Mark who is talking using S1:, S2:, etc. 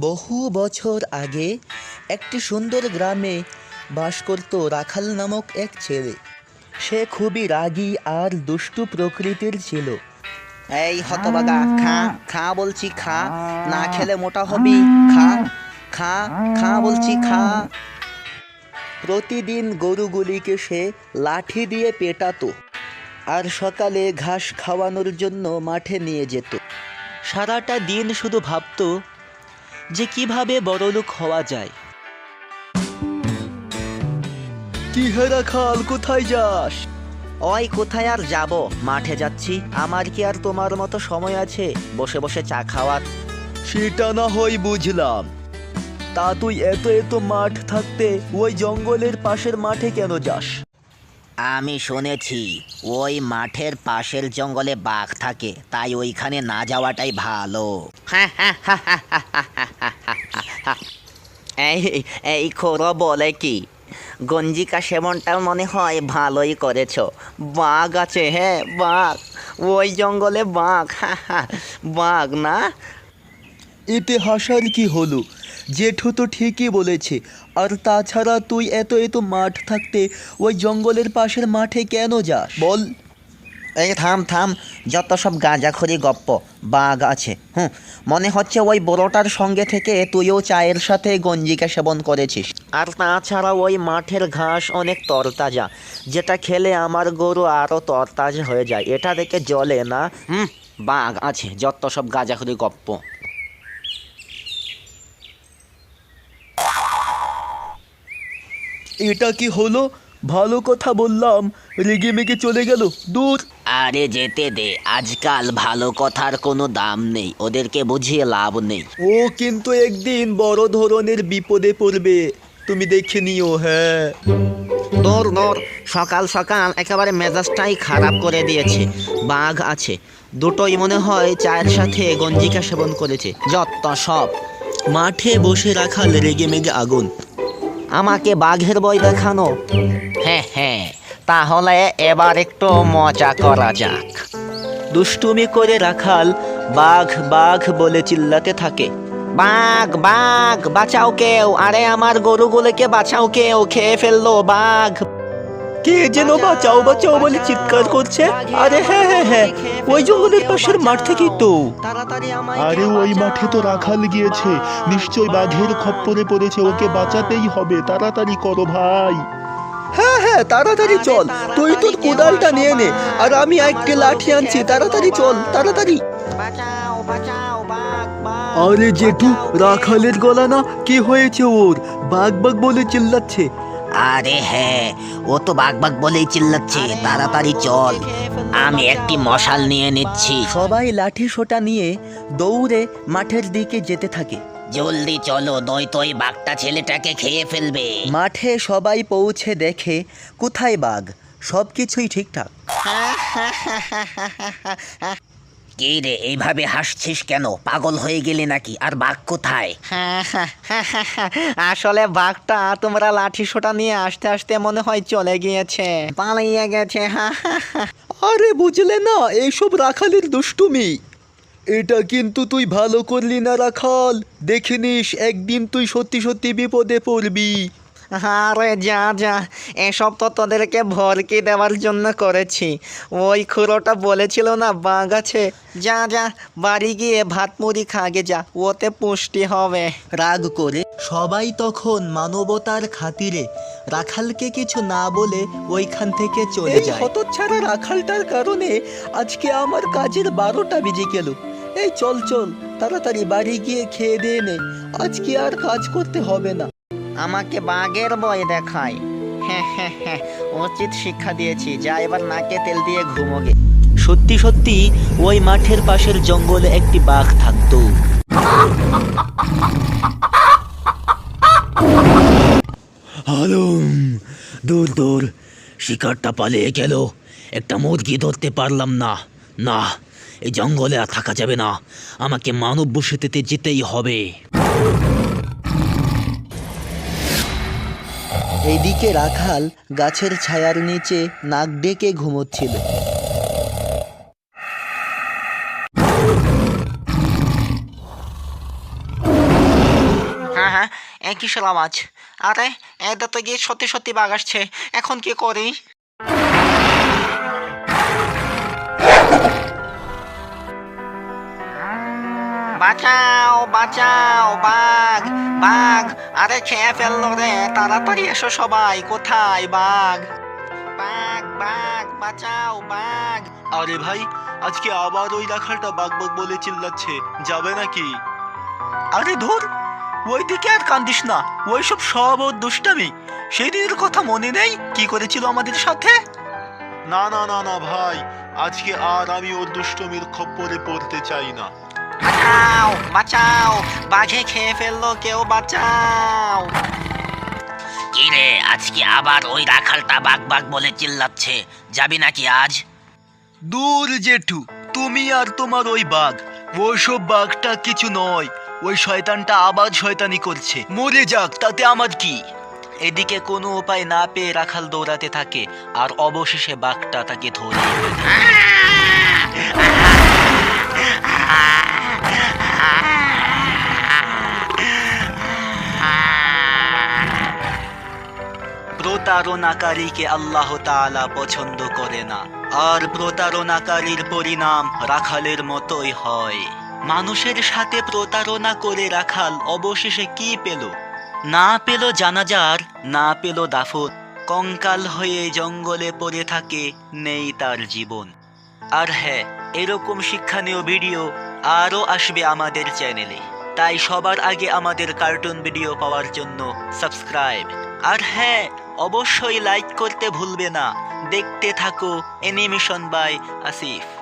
S1: বহু বছর আগে একটি সুন্দর গ্রামে বাস করত রাখাল নামক এক ছেলে। সে খুবই রাগী আর দুষ্টু প্রকৃতির ছিল। এই হতবাগা, খা খা বলছি খা, না খেলে মোটা হবি, খা খা খা বলছি খা। প্রতিদিন গরুগুলিকে সে লাঠি দিয়ে পেটাতো আর সকালে ঘাস খাওয়ানোর জন্য মাঠে নিয়ে যেত। সারাটা দিন শুধু ভাবতো যে কীভাবে বড়লোক হওয়া যায়। কি হে রাখাল কোথায় যাস? ওই কোথায় আর যাব? মাঠে যাচ্ছি। আমার কি আর তোমার মতো সময় আছে? বসে বসে চা খাওয়ার। সেটা না হয় বুঝলাম। তা তুই এত এত মাঠ থাকতে ওই জঙ্গলের পাশের মাঠে কেন যাস?
S2: আমি শুনেছি, ওই মাঠের পাশের জঙ্গলে বাঘ থাকে, তাই ওইখানে না যাওয়াটাই ভালো। এই এই খোরো বলে কি? গঞ্জিকা সেবনটা মনে হয় ভালোই করেছ। বাঘ আছে হ্যাঁ বাঘ। ওই জঙ্গলে বাঘ বাঘ না?
S1: এতে হাসার কি হলো? জেঠু তো ঠিকই বলেছে, আর তাছাড়া তুই এত এত মাঠ থাকতে ওই জঙ্গলের পাশের মাঠে কেন যাস? বল।
S2: এই থাম থাম, যত সব গাঁজাখড়ি গপ্প, বাঘ আছে, হুম, মনে হচ্ছে ওই বড়টার সঙ্গে থেকে তুইও চায়ের সাথে গঞ্জিকা সেবন করেছিস। আর তাছাড়া ওই মাঠের ঘাস অনেক তরতাজা, যেটা খেলে আমার গরু আরও তরতাজা হয়ে যায়, এটা দেখে জলে না? হুম, বাঘ আছে, যত সব গাঁজাখড়ি গপ্প।
S1: এটা কি হলো? ভালো কথা বললাম। রেগে মেগে চলে গেল। দূর।
S2: আরে যেতে দে। আজকাল ভালো কথার কোনো দাম নেই। ওদেরকে বুঝিয়ে লাভ নেই।
S1: ও কিন্তু একদিন বড় ধরনের বিপদে পড়বে। তুমি দেখে নিও হ্যাঁ।
S2: দৌড় দৌড় সকাল সকাল একেবারে মেজাজটাই খারাপ করে দিয়েছে। বাঘ আছে। দুটোই মনে হয় চায়ের সাথে গঞ্জিকা সেবন করেছে। যত সব।
S1: মাঠে বসে রাখাল রেগে মেগে আগুন।
S2: আমাকে বাঘের বই দেখানো। হ্যাঁ হ্যাঁ তাহলে এবার একটু মজা করা যাক।
S1: দুষ্টুমি করে রাখাল বাঘ বাঘ বলে চিল্লাতে থাকে।
S2: বাঘ বাঘ বাঁচাও কেউ। আরে আমার গরুগুলোকে বাঁচাও কেউ। খেয়ে ফেলল বাঘ।
S1: কে যেন বাঁচাও বাঁচাও বলে চিৎকার করছে। আরে হ্যাঁ হ্যাঁ হ্যাঁ ওই জঙ্গলের পাশের মাঠ থেকেই তো।
S3: আরে ওই মাঠে তো রাখাল গিয়েছে। নিশ্চয় বাঘের খপ্পরে পড়েছে ওকে বাঁচাতেই হবে। তাড়াতাড়ি করো ভাই।
S1: হ্যাঁ হ্যাঁ তাড়াতাড়ি চল। তুই তোর কোদালটা নিয়ে নে আর আমি একটা লাঠি আনছি। তাড়াতাড়ি চল তাড়াতাড়ি।
S2: বাঁচাও বাঁচাও বাঘ বাঘ
S1: আরে জেঠু রাখালের গলা না? কি হয়েছে ওর? বাঘ বাঘ বলে চিল্লাচ্ছে।
S2: আরে হ্যাঁ ও তো বাঘ বলেই চিল্লাচ্ছে তাড়াতাড়ি চল। আমি একটি মশাল নিয়ে নিচ্ছি।
S1: সবাই লাঠি সোটা নিয়ে দৌড়ে মাঠের দিকে যেতে থাকে।
S2: জলদি চলো নয়তো ওই বাঘটা ছেলেটাকে খেয়ে ফেলবে।
S1: মাঠে সবাই পৌঁছে দেখে কোথায় বাঘ? সব কিছুই ঠিকঠাক।
S2: কি রে এইভাবে হাসছিস কেন? পাগল হয়ে গেলি নাকি? আর বাঘ কোথায়? আসলে বাঘটা তোমরা লাঠি সোটা নিয়ে আসতে আসতে মনে হয় চলে গিয়েছে। পালিয়ে গেছে
S1: আরে বুঝলে না এইসব রাখালের দুষ্টুমি। এটা কিন্তু তুই ভালো করলি না রাখাল। দেখে নিস একদিন তুই সত্যি সত্যি বিপদে পড়বি।
S2: আরে যা যা এসব তো তোদেরকে ভরকি দেওয়ার জন্য করেছি। ওই খুড়োটা বলেছিল না বাঘ আছে? যা যা বাড়ি গিয়ে ভাত মুড়ি খাগে যা ওতে পুষ্টি হবে।
S1: রাগ করে সবাই তখন মানবতার খাতিরে রাখালকে কিছু না বলে ওইখান থেকে চলে যায়। হতচ্ছাড়া রাখালটার কারণে আজকে আমার কাজের বারোটা বেজে গেল। এই চল চল তাড়াতাড়ি বাড়ি গিয়ে খেয়ে দিয়ে নে। আজকে আর কাজ করতে হবে না।
S2: আমাকে বাঘের বই দেখায়। হ্যাঁ হ্যাঁ হ্যাঁ উচিত শিক্ষা দিয়েছি। যা এবার নাকে তেল দিয়ে ঘুমোগে।
S1: সত্যি সত্যি, ওই মাঠের পাশের জঙ্গলে একটি বাঘ থাকতো।
S4: আলম দূর দূর। শিকারটা পালিয়ে গেল। একটা মুরগি ধরতে পারলাম না। না, এই জঙ্গলে আর থাকা যাবে না। আমাকে মানব বসতিতে যেতেই হবে।
S1: এইদিকে রাখাল গাছের ছায়ার নিচে নাক ডেকে ঘুমোচ্ছিল।
S2: হ্যাঁ হ্যাঁ এ কিসের আওয়াজ আরে তো গিয়ে সত্যি সত্যি বাঘ আসছে। এখন কি করি? বাঁচাও বাঁচাও বাঘ বাঘ। আরে খেয়ে ফেলল রে তাড়াতাড়ি এসো সবাই কোথায় বাঘ? বাঘ বাঘ বাঁচাও বাঘ।
S3: আরে ভাই আজকে আবার ওই রাখালটা বাঘ বাঘ বলে চিল্লাচ্ছে যাবে নাকি?
S1: আরে ধুর ওইদিকে আর কান্দিস না ওইসব সব ওর দুষ্টামি। সেই দিনের কথা মনে নেই কি করেছিল আমাদের সাথে?
S3: না না না না ভাই আজকে আর আমি ওর দুষ্টমির খপ্পরে পড়তে চাই না।
S2: বাঁচাও বাঁচাও। বাঘে খেয়ে ফেলল কেউ বাঁচাও। কিরে আজকে আবার ওই রাখালটা বাঘ বাঘ বলে চিল্লাচ্ছে। যাবি নাকি আজ?
S1: দূর জেঠু। তুমি আর তোমার ওই বাঘ। ওইসব বাঘটা কিছু নয়। ওই শয়তানটা আবার শয়তানি করছে। মরে যাক তাতে আমার কি? এদিকে কোনো উপায় না পেয়ে রাখাল দৌড়াতে থাকে আর অবশেষে বাঘটা তাকে ধরে। প্রতারণাকারীকে আল্লাহ তাআলা পছন্দ করে না। আর প্রতারণাকারীর পরিণাম রাখালের মতোই হয়। মানুষের সাথে প্রতারণা করে রাখাল অবশেষে কি পেল? না পেল জানাজার, না পেল দাফন। কঙ্কাল হয়ে জঙ্গলে পড়ে থাকে নেই তার জীবন। আর হ্যাঁ এরকম শিক্ষণীয় ভিডিও আরও আসবে আমাদের চ্যানেলে। তাই সবার আগে আমাদের কার্টুন ভিডিও পাওয়ার জন্য সাবস্ক্রাইব। আর হ্যাঁ অবশ্যই লাইক করতে ভুলবে না। দেখতে থাকো অ্যানিমেশন বাই আসিফ